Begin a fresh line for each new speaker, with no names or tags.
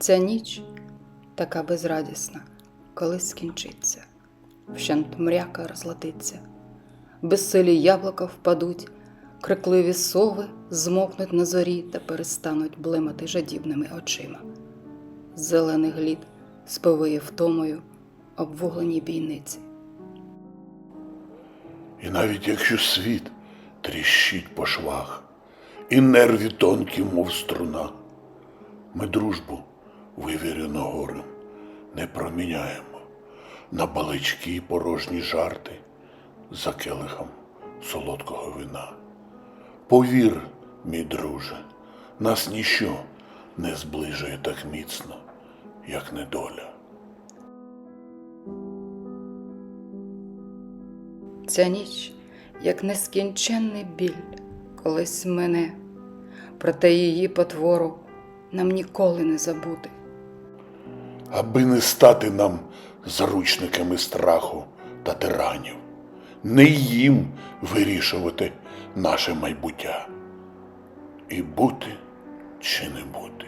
Ця ніч така безрадісна, колись скінчиться, вщент мряка розлетиться, безсилі яблука впадуть, крикливі сови змокнуть на зорі та перестануть блимати жадібними очима. Зелений глід сповиє втомою обвуглені бійниці.
І навіть якщо світ тріщить по швах, і нерві тонкі, мов струна, ми дружбу, вивірену горем, не проміняємо на балички й порожні жарти за келихом солодкого вина. Повір, мій друже, нас ніщо не зближує так міцно, як недоля.
Ця ніч, як нескінченний біль, колись мене, проте її потвору нам ніколи не забути.
Аби не стати нам заручниками страху та тиранів, не їм вирішувати наше майбуття і бути чи не бути.